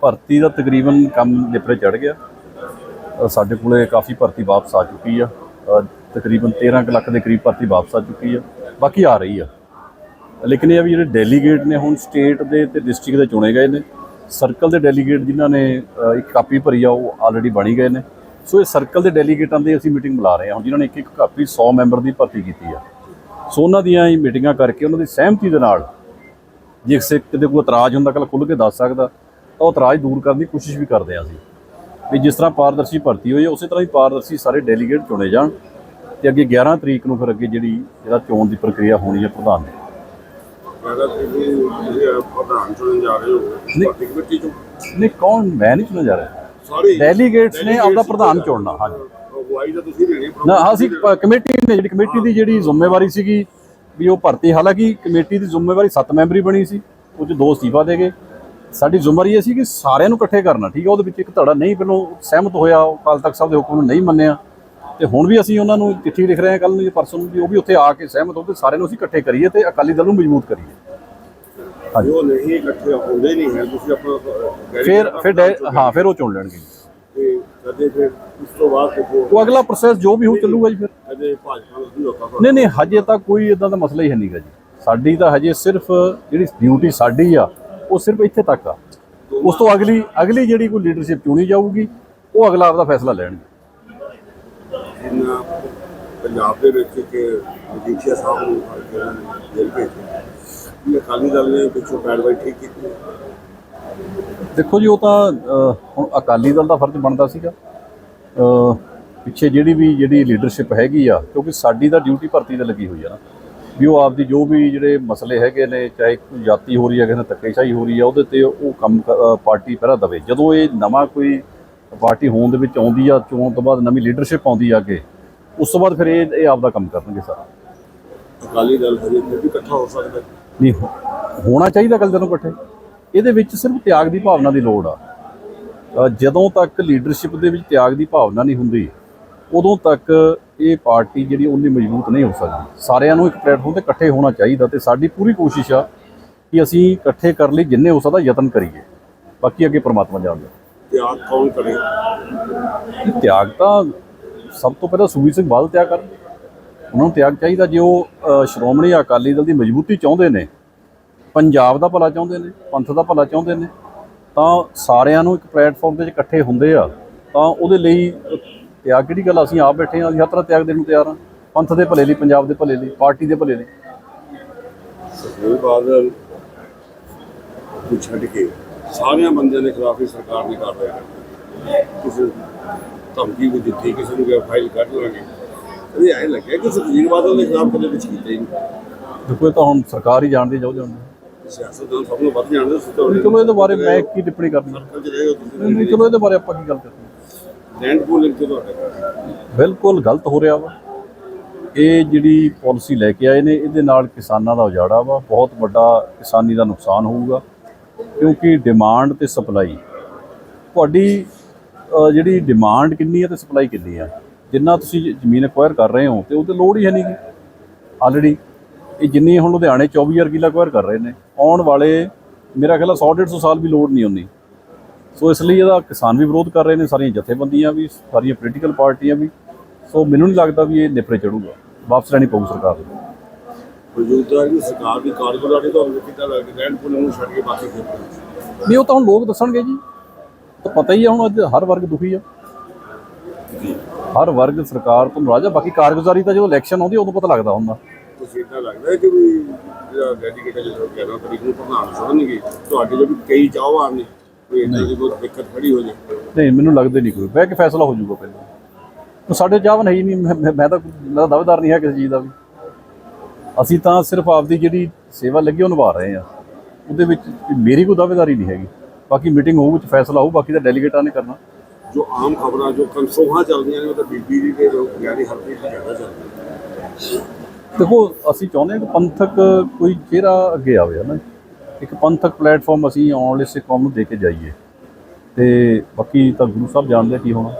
ਭਰਤੀ ਦਾ ਤਕਰੀਬਨ ਕੰਮ ਨਿਪਰੇ ਚੜ ਗਿਆ। ਸਾਡੇ ਕੋਲੇ ਕਾਫੀ ਭਰਤੀ ਵਾਪਸ ਆ ਚੁੱਕੀ ਆ। ਤਕਰੀਬਨ 13 ਕੁ ਲੱਖ ਦੇ ਕਰੀਬ ਭਰਤੀ ਵਾਪਸ ਆ ਚੁੱਕੀ ਆ। ਬਾਕੀ ਆ ਰਹੀ ਆ। ਲੇਕਿਨ ਇਹ ਵੀ ਜਿਹੜੇ ਡੈਲੀਗੇਟ ਨੇ, ਹੁਣ ਸਟੇਟ ਦੇ ਤੇ ਡਿਸਟ੍ਰਿਕਟ ਦੇ ਚੁਣੇ ਗਏ ਨੇ। ਸਰਕਲ ਦੇ ਡੈਲੀਗੇਟ ਜਿਨ੍ਹਾਂ ਨੇ ਇੱਕ ਕਾਪੀ ਭਰੀ ਆ, ਉਹ ਆਲਰੇਡੀ ਬਣੀ ਗਏ ਨੇ। ਸੋ ਇਹ ਸਰਕਲ ਦੇ ਡੈਲੀਗੇਟਾਂ ਦੀ ਅਸੀਂ ਮੀਟਿੰਗ ਬੁਲਾ ਰਹੇ ਹਾਂ ਹੁਣ ਜਿਨ੍ਹਾਂ ਨੇ ਇੱਕ ਇੱਕ ਕਾਪੀ 100 ਮੈਂਬਰ ਦੀ ਭਰਤੀ ਕੀਤੀ ਆ। ਸੋ ਉਹਨਾਂ ਦੀਆਂ ਹੀ ਮੀਟਿੰਗਾਂ ਕਰਕੇ ਉਹਨਾਂ ਦੀ ਸਹਿਮਤੀ ਦੇ ਨਾਲ ਜੇ ਕਿਸੇ ਕਿਤੇ ਕੋਈ ਇਤਰਾਜ਼ ਹੁੰਦਾ ਕੱਲ ਖੁੱਲ੍ਹ ਕੇ ਦੱਸ ਸਕਦਾ। ਤਾਂ ਉਹ ਇਤਰਾਜ਼ ਦੂਰ ਕਰਨ ਦੀ ਕੋਸ਼ਿਸ਼ ਵੀ ਕਰਦੇ ਹਾਂ ਅਸੀਂ। ਵੀ ਜਿਸ ਤਰ੍ਹਾਂ ਪਾਰਦਰਸ਼ੀ ਭਰਤੀ ਹੋਈ ਹੈ ਉਸੇ ਤਰ੍ਹਾਂ ਹੀ ਪਾਰਦਰਸ਼ੀ ਸਾਰੇ ਡੈਲੀਗੇਟ ਚੁਣੇ ਜਾਣ ਤੇ ਅੱਗੇ 11 ਤਰੀਕ ਨੂੰ ਫਿਰ ਅੱਗੇ ਜਿਹੜੀ ਜਿਹੜਾ ਚੋਣ ਦੀ ਪ੍ਰਕਿਰਿਆ ਹੋਣੀ ਹੈ ਪ੍ਰਧਾਨ ਦੀ। ਅਗਰ ਤੁਸੀਂ ਤੁਸੀਂ ਪ੍ਰਧਾਨ ਚੁਣਨ ਜਾ ਰਹੇ ਹੋ ਭਰਤੀ ਕਮੇਟੀ ਚੋਂ? ਨਹੀਂ ਕੌਣ? ਮੈਂ ਨਹੀਂ ਚੁਣਿਆ ਜਾ ਰਿਹਾ। ਸਾਰੇ ਡੈਲੀਗੇਟਸ ਨੇ ਆਪਦਾ ਪ੍ਰਧਾਨ ਚੁਣਨਾ। ਹਾਂਜੀ। ਅਗਵਾਈ ਤਾਂ ਤੁਸੀਂ ਲੈਣੀ ਨਾ ਅਸੀਂ ਕਮੇਟੀ ਨੇ ਜਿਹੜੀ ਕਮੇਟੀ ਦੀ ਜਿਹੜੀ ਜ਼ਿੰਮੇਵਾਰੀ ਸੀਗੀ ਵੀ ਉਹ ਭਰਤੀ ਹਾਲਾਂਕਿ ਕਮੇਟੀ ਦੀ ਜ਼ਿੰਮੇਵਾਰੀ 7 ਮੈਂਬਰੀ ਬਣੀ ਸੀ ਉਹ 'ਚ ਦੋ ਅਸਤੀਫਾ ਦੇ ਗਏ। ਸਾਡੀ ਜ਼ਿੰਮੇਵਾਰੀ ਇਹ ਸੀ ਕਿ ਸਾਰਿਆਂ ਨੂੰ ਇਕੱਠੇ ਕਰਨਾ ਠੀਕ ਹੈ ਉਹਦੇ ਵਿੱਚ ਇੱਕ ਧੜਾ ਨਹੀਂ ਪਹਿਲੋਂ ਸਹਿਮਤ ਹੋਇਆ ਅਕਾਲ ਤਖਤ ਸਾਹਿਬ ਦੇ ਹੁਕਮ ਨੂੰ ਨਹੀਂ ਮੰਨਿਆ। ਤੇ ਹੁਣ ਵੀ ਅਸੀਂ ਉਹਨਾਂ ਨੂੰ ਚਿੱਠੀ ਲਿਖ ਰਹੇ ਹਾਂ ਕੱਲ ਨੂੰ ਜੇ ਪਰਸੋਂ ਨੂੰ ਵੀ ਉਹ ਵੀ ਉੱਥੇ ਆ ਕੇ ਸਹਿਮਤ ਹੋ ਤੇ ਸਾਰਿਆਂ ਨੂੰ ਅਸੀਂ ਇਕੱਠੇ ਕਰੀਏ ਤੇ ਅਕਾਲੀ ਦਲ ਨੂੰ ਮਜ਼ਬੂਤ ਕਰੀਏ। ਜੋ ਨਹੀਂ ਇਕੱਠੇ ਹੁੰਦੇ ਨਹੀਂ ਹੈ ਤੁਸੀਂ ਆਪਣਾ ਡੈਡੀ ਫਿਰ ਫਿਰ ਹਾਂ ਫਿਰ ਉਹ ਚੁਣ ਲੈਣਗੇ। ਤੇ ਕਦੇ ਫਿਰ ਉਸ ਤੋਂ ਬਾਅਦ ਦੇਖੋ ਉਹ ਅਗਲਾ ਪ੍ਰੋਸੈਸ ਜੋ ਵੀ ਹੋ ਚੱਲੂਗਾ ਜੀ ਫਿਰ। ਕਦੇ ਭਾਜਪਾ ਨੂੰ ਵੀ ਹੋਤਾ ਨਹੀਂ ਨਹੀਂ ਹਜੇ ਤਾਂ ਕੋਈ ਇਦਾਂ ਦਾ ਮਸਲਾ ਹੀ ਹੈ ਨਹੀਂਗਾ ਜੀ। ਸਾਡੀ ਤਾਂ ਹਜੇ ਸਿਰਫ ਜਿਹੜੀ ਡਿਊਟੀ ਸਾਡੀ ਆ ਉਹ ਸਿਰਫ ਇੱਥੇ ਤੱਕ ਆ। ਉਸ ਤੋਂ ਅਗਲੀ ਅਗਲੀ ਜਿਹੜੀ ਕੋਈ ਲੀਡਰਸ਼ਿਪ ਚੁਣੀ ਜਾਊਗੀ ਉਹ ਅਗਲਾ ਆਪਦਾ ਫੈਸਲਾ ਲੈਣਗੇ। ਜਿੰਨਾ ਪੰਜਾਬ ਦੇ ਵਿੱਚ ਕਿ ਮਜੀਠੀਆ ਸਾਹਿਬ ਨੇ ਜੇਲ੍ਹ ਭੇਜਿਆ ਇਹ ਅਕਾਲੀ ਦਲ ਨੇ ਪਿੱਛੋਂ ਪੈਰਵਾਈ ਠੀਕ ਕੀਤੀ। ਦੇਖੋ ਜੀ ਉਹ ਤਾਂ ਹੁਣ ਅਕਾਲੀ ਦਲ ਦਾ ਫਰਜ਼ ਬਣਦਾ ਸੀਗਾ। ਪਿੱਛੇ ਜਿਹੜੀ ਵੀ ਜਿਹੜੀ ਲੀਡਰਸ਼ਿਪ ਹੈਗੀ ਆ ਕਿਉਂਕਿ ਸਾਡੀ ਤਾਂ ਡਿਊਟੀ ਭਰਤੀ ਤੇ ਲੱਗੀ ਹੋਈ ਆ ਨਾ। ਵੀ ਉਹ ਆਪਦੀ ਜੋ ਵੀ ਜਿਹੜੇ ਮਸਲੇ ਹੈਗੇ ਨੇ ਚਾਹੇ ਕੋਈ ਜਾਤੀ ਹੋ ਰਹੀ ਹੈ ਕਿਸੇ ਨਾਲ ਧੱਕੇਸ਼ਾਹੀ ਹੋ ਰਹੀ ਹੈ ਉਹਦੇ ਤੇ ਉਹ ਕੰਮ ਕ- ਪਾਰਟੀ ਪਹਿਰਾ ਦਵੇ। ਜਦੋਂ ਇਹ ਨਵਾਂ ਕੋਈ ਪਾਰਟੀ ਹੋਣ ਦੇ ਵਿੱਚ ਆਉਂਦੀ ਆ ਚੋਣ ਤੋਂ ਬਾਅਦ ਨਵੀਂ ਲੀਡਰਸ਼ਿਪ ਆਉਂਦੀ ਆ ਅੱਗੇ ਉਸ ਤੋਂ ਬਾਅਦ ਫਿਰ ਇਹ ਇਹ ਆਪਦਾ ਕੰਮ ਕਰਨਗੇ ਸਾਰਾ। ਅਕਾਲੀ ਦਲ ਹਜੇ ਫਿਰ ਵੀ ਇਕੱਠਾ ਹੋ ਸਕਦਾ। ਨਹੀਂ ਹੋਣਾ ਚਾਹੀਦਾ ਕੱਲ ਨੂੰ ਇਕੱਠੇ। ਇਹਦੇ ਵਿੱਚ ਸਿਰਫ ਤਿਆਗ ਦੀ ਭਾਵਨਾ ਦੀ ਲੋੜ ਆ। ਜਦੋਂ ਤੱਕ ਲੀਡਰਸ਼ਿਪ ਦੇ ਵਿੱਚ ਤਿਆਗ ਦੀ ਭਾਵਨਾ ਨਹੀਂ ਹੁੰਦੀ ਉਦੋਂ ਤੱਕ ਇਹ ਪਾਰਟੀ ਜਿਹੜੀ ਉਨੀ ਮਜ਼ਬੂਤ ਨਹੀਂ ਹੋ ਸਕਦੀ। ਸਾਰਿਆਂ ਨੂੰ ਇੱਕ ਪਲੇਟਫਾਰਮ ਤੇ ਇਕੱਠੇ ਹੋਣਾ ਚਾਹੀਦਾ ਤੇ ਸਾਡੀ ਪੂਰੀ ਕੋਸ਼ਿਸ਼ ਆ ਕਿ ਅਸੀਂ ਇਕੱਠੇ ਕਰਨ ਲਈ ਜਿੰਨੇ ਹੋ ਸਕਦਾ ਯਤਨ ਕਰੀਏ। ਬਾਕੀ ਅੱਗੇ ਪ੍ਰਮਾਤਮਾ ਜਾਣਦਾ। ਤਿਆਗ ਕੌਣ ਕਰੇ? ਤਿਆਗ ਤਾਂ ਸਭ ਤੋਂ ਪਹਿਲਾਂ ਸੁਖਬੀਰ ਸਿੰਘ ਬਾਦਲ ਤਿਆਗ ਕਰਨ। ਉਹਨਾਂ ਨੂੰ ਤਿਆਗ ਚਾਹੀਦਾ ਜੇ ਉਹ ਸ਼੍ਰੋਮਣੀ ਅਕਾਲੀ ਦਲ ਦੀ ਮਜ਼ਬੂਤੀ ਚਾਹੁੰਦੇ ਨੇ। ਪੰਜਾਬ ਦਾ ਭਲਾ ਚਾਹੁੰਦੇ ਨੇ ਪੰਥ ਦਾ ਭਲਾ ਚਾਹੁੰਦੇ ਨੇ ਤਾਂ ਸਾਰਿਆਂ ਨੂੰ ਇੱਕ ਪਲੇਟਫਾਰਮ ਤੇ ਇਕੱਠੇ ਹੁੰਦੇ ਆ ਤਾਂ ਉਹਦੇ ਲਈ ਤਿਆਗ ਕਿਹੜੀ ਗੱਲ ਅਸੀਂ ਆਪ ਬੈਠੇ ਆ ਅਸੀਂ ਹਰ ਤਰ੍ਹਾਂ ਤਿਆਗ ਦੇਣ ਨੂੰ ਤਿਆਰ ਆ ਪੰਥ ਦੇ ਭਲੇ ਲਈ ਪੰਜਾਬ ਦੇ ਭਲੇ ਲਈ ਪਾਰਟੀ ਦੇ ਭਲੇ ਲਈ। ਸੁਖਬੀਰ ਬਾਦਲ ਨੂੰ ਛੱਡ ਕੇ ਸਾਰਿਆਂ ਬੰਦਿਆਂ ਦੇ ਖਿਲਾਫ ਹੀ ਸਰਕਾਰ ਨੇ ਕਰ ਰਿਹਾ ਕਿਸੇ ਧਮਕੀ ਵੀ ਦਿੱਤੀ ਕਿਸੇ ਨੂੰ ਕਿਹਾ ਫਾਈਲ ਕੱਢ ਲਾਂਗੇ। ਇਹ ਐਂ ਲੱਗਿਆ ਕਿ ਸੁਖਬੀਰ ਬਾਦਲ ਦੇ ਖਿਲਾਫ ਕਦੇ ਕੁਝ ਕੀਤਾ ਹੀ ਨਹੀਂ? ਦੇਖੋ ਤਾਂ ਹੁਣ ਸਰਕਾਰ ਹੀ ਜਾਣਦੀ ਚਾਹੁੰਦੇ ਹੁੰਦੇ ਸਿਆਸਤਦਾਨ ਸਭ ਨੂੰ ਵੱਧ ਜਾਣਦੇ ਸੀ ਤੁਹਾਡੇ ਚਲੋ ਇਹਦੇ ਬਾਰੇ ਮੈਂ ਕੀ ਟਿੱਪਣੀ ਕਰਨੀ? ਸਰਕਲ 'ਚ ਰਹੇ ਹੋ ਤੁਸੀਂ ਨਹੀਂ, ਨਹੀਂ, ਚਲੋ ਇਹਦੇ ਬਾਰੇ ਆਪਾਂ ਕੀ ਗੱਲ ਕਰਦੇ ਲੈਂਡ ਪੂਲਿੰਗ ਤੇ ਤੁਹਾਡੇ ਬਿਲਕੁਲ ਗਲਤ ਹੋ ਰਿਹਾ ਵਾ। ਇਹ ਜਿਹੜੀ ਪਾਲਿਸੀ ਲੈ ਕੇ ਆਏ ਨੇ ਇਹਦੇ ਨਾਲ ਕਿਸਾਨਾਂ ਦਾ ਉਜਾੜਾ ਵਾ। ਬਹੁਤ ਵੱਡਾ ਕਿਸਾਨੀ ਦਾ ਨੁਕਸਾਨ ਹੋਊਗਾ ਕਿਉਂਕਿ ਡਿਮਾਂਡ ਤੇ ਸਪਲਾਈ ਤੁਹਾਡੀ ਜਿਹੜੀ ਡਿਮਾਂਡ ਕਿੰਨੀ ਹੈ ਤੇ ਸਪਲਾਈ ਕਿੰਨੀ ਆ? ਜਿੰਨਾ ਤੁਸੀਂ ਜ਼ਮੀਨ ਐਕਵਾਇਰ ਕਰ ਰਹੇ ਹੋ ਤੇ ਉਹ ਤੇ ਲੋੜ ਹੀ ਹੈ ਨਹੀਂਗੀ ਆਲਰੇਡੀ ਇਹ ਜਿੰਨੀ ਹੁਣ ਲੁਧਿਆਣੇ 24000 ਕਿੱਲਾ ਐਕਵਾਇਰ ਕਰ ਰਹੇ ਨੇ ਆਉਣ ਵਾਲੇ ਮੇਰਾ ਖਿਆਲ 100 150 ਸਾਲ ਵੀ ਲੋੜ ਨਹੀਂ ਹੁੰਦੀ ਸੋ ਇਸ ਲਈ ਇਹਦਾ ਕਿਸਾਨ ਵੀ ਵਿਰੋਧ ਕਰ ਰਹੇ ਨੇ ਸਾਰੀਆਂ ਜਥੇਬੰਦੀਆਂ ਵੀ ਸਾਰੀਆਂ ਪੋਲੀਟੀਕਲ ਪਾਰਟੀਆਂ ਵੀ। ਸੋ ਮੈਨੂੰ ਨਹੀਂ ਲੱਗਦਾ ਵੀ ਇਹ ਨਿਪਰੇ ਚੜੂਗਾ ਵਾਪਸ ਲੈਣੀ ਪਊ ਸਰਕਾਰ ਨੂੰ। ਮੌਜੂਦਾ ਜਿਹੜੀ ਸਰਕਾਰ ਦੀ ਕਾਰਗੁਜ਼ਾਰੀ ਤੁਹਾਨੂੰ ਕਿੱਦਾਂ ਲੱਗਦੀ ਲੈਂਡ ਪੂਲਿੰਗ ਨੂੰ ਛੱਡ ਕੇ ਬਾਕੀ ਖੇਤਰ ਨਹੀਂ ਉਹ ਤਾਂ ਹੁਣ ਲੋਕ ਦੱਸਣਗੇ ਜੀ। ਤਾਂ ਪਤਾ ਹੀ ਆ ਹੁਣ ਅੱਜ ਹਰ ਵਰਗ ਦੁਖੀ ਆ। ਹਰ ਵਰਗ ਸਰਕਾਰ ਤੋਂ ਨਾਰਾਜ਼ ਆ ਬਾਕੀ ਕਾਰਗੁਜ਼ਾਰੀ ਤਾਂ ਜਦੋਂ ਇਲੈਕਸ਼ਨ ਆਉਂਦੀ ਉਦੋਂ ਪਤਾ ਲੱਗਦਾ ਹੁੰਦਾ। ਤੁਸੀਂ ਇਦਾਂ ਲੱਗਦਾ ਕਿ ਵੀ ਜਿਹੜਾ ਡੈਡੀਕੇਟਡ ਜਦੋਂ 11 ਤਰੀਕ ਨੂੰ ਪ੍ਰਧਾਨ ਚੁਣਨਗੇ ਤੁਹਾਡੇ ਜੋ ਵੀ ਕਈ ਚਾਹਵਾਨ ਨੇ ਕੋਈ ਇਦਾਂ ਦੀ ਕੋਈ ਦਿੱਕਤ ਖੜੀ ਹੋ ਜਾਏ ਨਹੀਂ ਮੈਨੂੰ ਲੱਗਦਾ ਨਹੀਂ ਕੋਈ। ਬਹਿ ਕੇ ਫੈਸਲਾ ਹੋ ਜਾਊਗਾ ਪਹਿਲਾਂ। ਸਾਡੇ ਚਾਹਵਨ ਹੈ ਹੀ ਨਹੀਂ। ਮੈਂ- ਮੈਂ ਤਾਂ ਮੈਂ ਤਾਂ ਦਾਅਵੇਦਾਰ ਨਹੀਂ ਹੈ ਕਿਸੇ ਚੀਜ਼ ਦਾ ਵੀ। ਅਸੀਂ ਤਾਂ ਸਿਰਫ ਆਪਦੀ ਜਿਹੜੀ ਸੇਵਾ ਲੱਗੀ ਉਹ ਨਿਭਾ ਰਹੇ ਆ। ਉਹਦੇ ਵਿੱਚ ਮੇਰੀ ਕੋਈ ਦਾਅਵੇਦਾਰੀ ਨਹੀਂ ਹੈਗੀ। ਬਾਕੀ ਮੀਟਿੰਗ ਹੋਊ ਵਿੱਚ ਫੈਸਲਾ ਹੋਊ ਬਾਕੀ ਤਾਂ ਡੈਲੀਗੇਟਾਂ ਨੇ ਕਰਨਾ। ਜੋ ਆਮ ਖਬਰਾਂ ਜੋ ਕਨਸੋਹਾਂ ਚੱਲਦੀਆਂ ਨੇ ਉਹ ਤਾਂ ਬੀਬੀ ਜੀ ਦੇ ਲੋਕ ਗਿਆਨੀ ਹਰਪ੍ਰੀਤ ਦੀ ਜ਼ਿਆਦਾ ਚੱਲਦੀਆਂ ਦੇਖੋ, ਅਸੀਂ ਚਾਹੁੰਦੇ ਹਾਂ ਕਿ ਪੰਥਕ ਕੋਈ ਚਿਹਰਾ ਅੱਗੇ ਆਵੇ ਹੈ ਨਾ ਇੱਕ ਪੰਥਕ ਪਲੇਟਫਾਰਮ ਅਸੀਂ ਆਉਣ ਵਾਲੇ ਸਿੱਖ ਕੌਮ ਨੂੰ ਦੇ ਕੇ ਜਾਈਏ। ਤੇ ਬਾਕੀ ਤਾਂ ਗੁਰੂ ਸਾਹਿਬ ਜਾਣਦੇ ਕੀ ਹੋਣਾ।